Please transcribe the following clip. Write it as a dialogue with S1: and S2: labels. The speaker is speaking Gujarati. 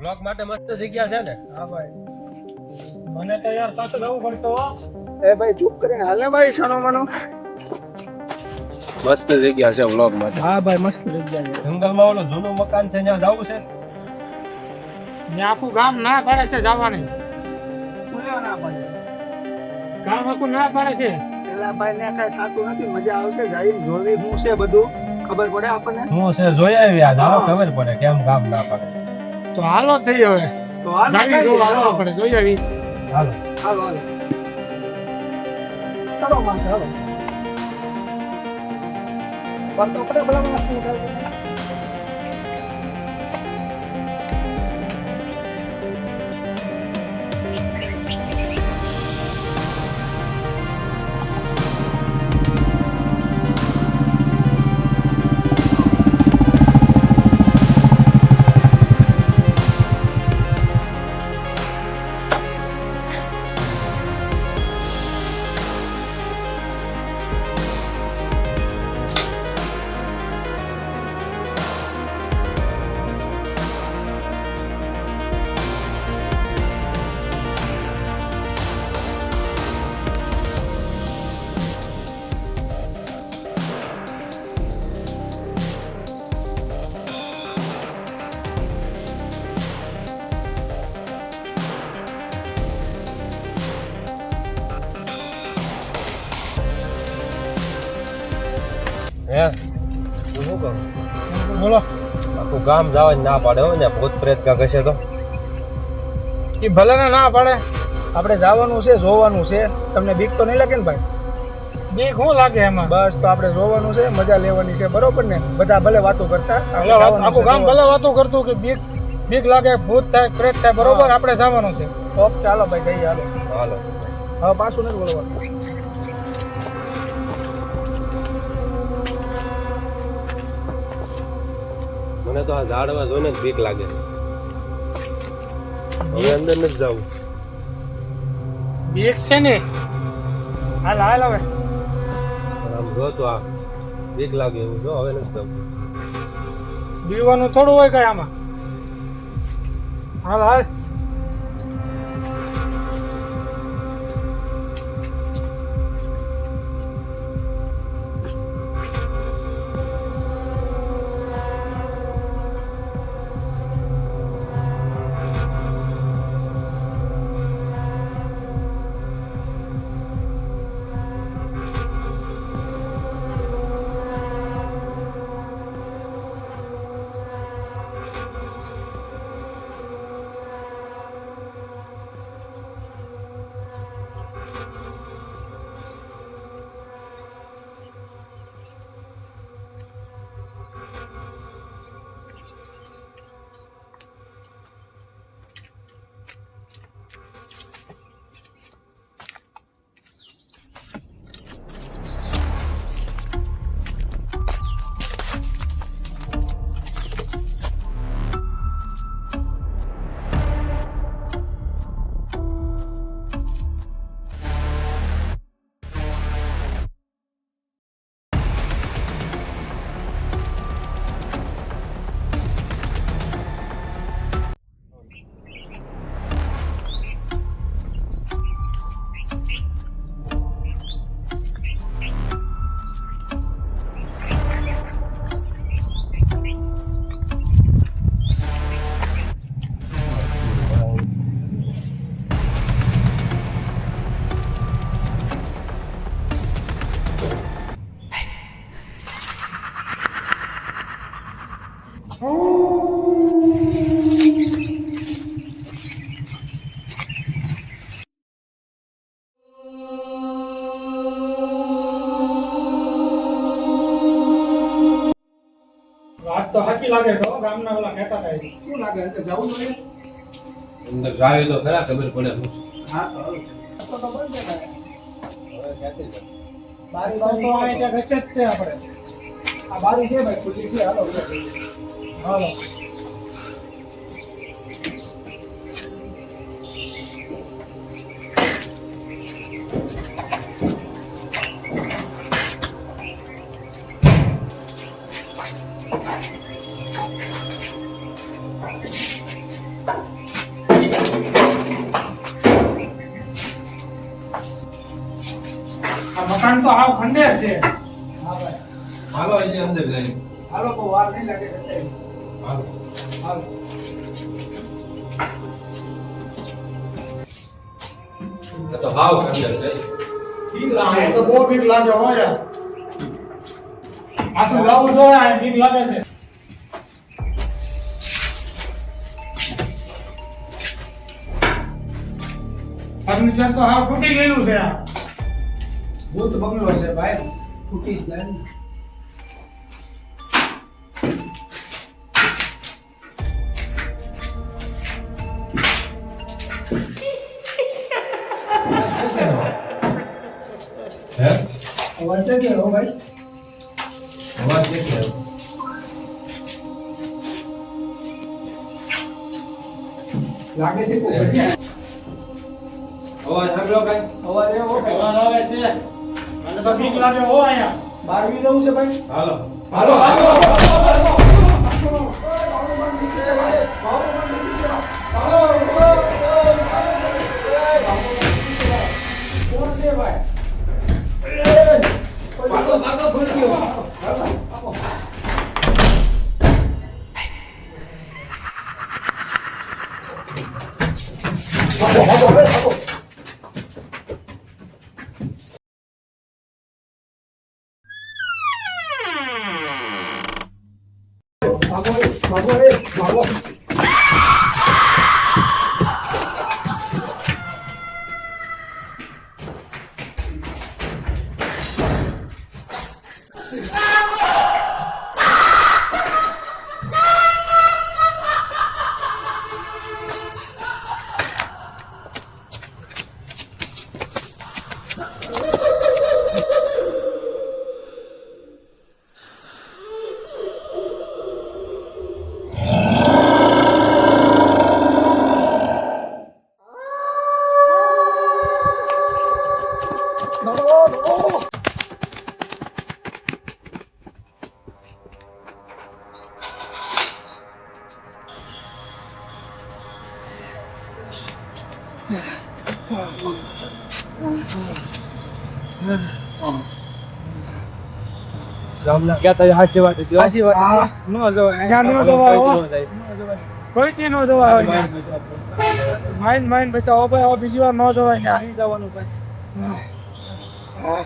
S1: બ્લોગ માટે મસ્ત જગ્યા છે ને?
S2: હા ભાઈ. મને તો યાર પાછો જવું પડતો
S3: એ ભાઈ ચૂપ કરીને હાલ ને ભાઈ સણો મનો
S1: મસ્ત જગ્યા છે બ્લોગ માટે.
S3: હા ભાઈ મસ્ત જગ્યા છે.
S1: જંગલમાં ઓલો જૂનું મકાન છે ત્યાં જવું છે?
S2: ને આખું ગામ ના પાડે છે જવાની.
S3: ના પાડે?
S2: ગામ આખું ના પાડે છે.
S3: પેલા ભાઈ ને કઈ થતું નથી મજા આવશે જઈ જોવી શું છે બધું? ખબર પડે આપણને?
S1: હું છે જોઈ આવ્યા જાઓ ખબર પડે કેમ કામ ના પડે
S2: તો હાલો થઈ હવે.
S3: તો હાલ
S2: જો
S3: હાલો
S2: આપણે જોઈ આવી.
S1: હાલો.
S3: હાલો હાલો. ચલો માં હાલો. પણ તો પડે ભલા મને
S1: હે? હું શું કહું?
S2: બોલો.
S1: આખું ગામ જવા ના પાડે હો ને ભૂત પ્રેત કાંક હશે તો.
S2: એ ભલે ને ના પાડે.
S3: આપણે જવાનું છે જોવાનું છે. તમને બીક તો નહીં લાગે ને ભાઈ?
S2: બીક શું લાગે એમાં?
S3: બસ તો આપણે જોવાનું છે મજા લેવાની છે બરોબર ને? બધા ભલે વાતો કરતા
S2: આખું ગામ ભલે વાતો કરતું કે બીક બીક લાગે ભૂત થાય પ્રેત થાય બરોબર આપણે જવાનું છે.
S3: ઓકે ચાલો ભાઈ જઈએ હાલો.
S1: હાલો.
S3: હવે પાછું નથી બોલવાનું.
S1: મને તો આ ઝાડવા જોઈને જ બીક લાગે છે. હવે અંદર નથી જવું.
S2: બીક છે ને? હાલ હાલ હવે.
S1: આમ જો તો આ બીક લાગે એવું જો હવે નથી જવું.
S2: બીવાનું થોડું હોય કઈ આમાં. હાલ હાલ. હાસી લાગે છે ગામના ઓલા કહેતા થાય
S3: શું લાગે? છે જવું જોઈએ?
S1: અંદર જાવી તો ખરા ખબર પડે હું
S3: હા તો હાલો. તો તો બંધ છે? બારી બારી
S2: તો અહીંયા ત્યાં ઘસે જ છે આપણે.
S3: આ બારી છે ભાઈ ખુલ્લી છે. હાલો
S2: હાલો. આ મકાન તો હાવ ખંડેર છે.
S1: હાલો હજી અંદર જાય.
S3: હાલો બહુ વાર નહીં લાગે
S1: હાલો.
S3: હાલો.
S1: તો હાવ ખંડર છે.
S2: બીક લાગે તો બહુ બીક લાગે હો યાર. પાછું જવું જોઈએ બીક લાગે છે. ફર્નિચર તો હાવ તૂટી ગયેલું છે આ.
S3: ભૂત બંગલો છે ભાઈ. તૂટી જ જાય અવાજ કે હો ભાઈ.
S1: અવાજ નથી આવ્યો.
S3: લાગે છે કોઈ
S1: અવાજ સાંભળો કઈ
S3: અવાજ એવો કે
S2: આવે છે. તો બીક લાગે હો આયા
S3: બારવી લઉં છે ભાઈ
S1: હાલો
S3: હાલો હાલો કોણ છે ભાઈ ભાગો ભાગો ભૂલ ભાગો ભાગો રે ભાગો
S1: ગામના ક્યાં તારી હાસી વાત હતી
S3: હાચી વાત
S2: હા.
S3: નો જવાય
S2: અહીંયા નો જવાય, હો. કોઈ થી નો જવાય હવે માઇન્ડ માઇન્ડ પછી હવે ભાઈ હવે બીજી વાર નો જવાય ને
S3: જવાનું ભાઈ à.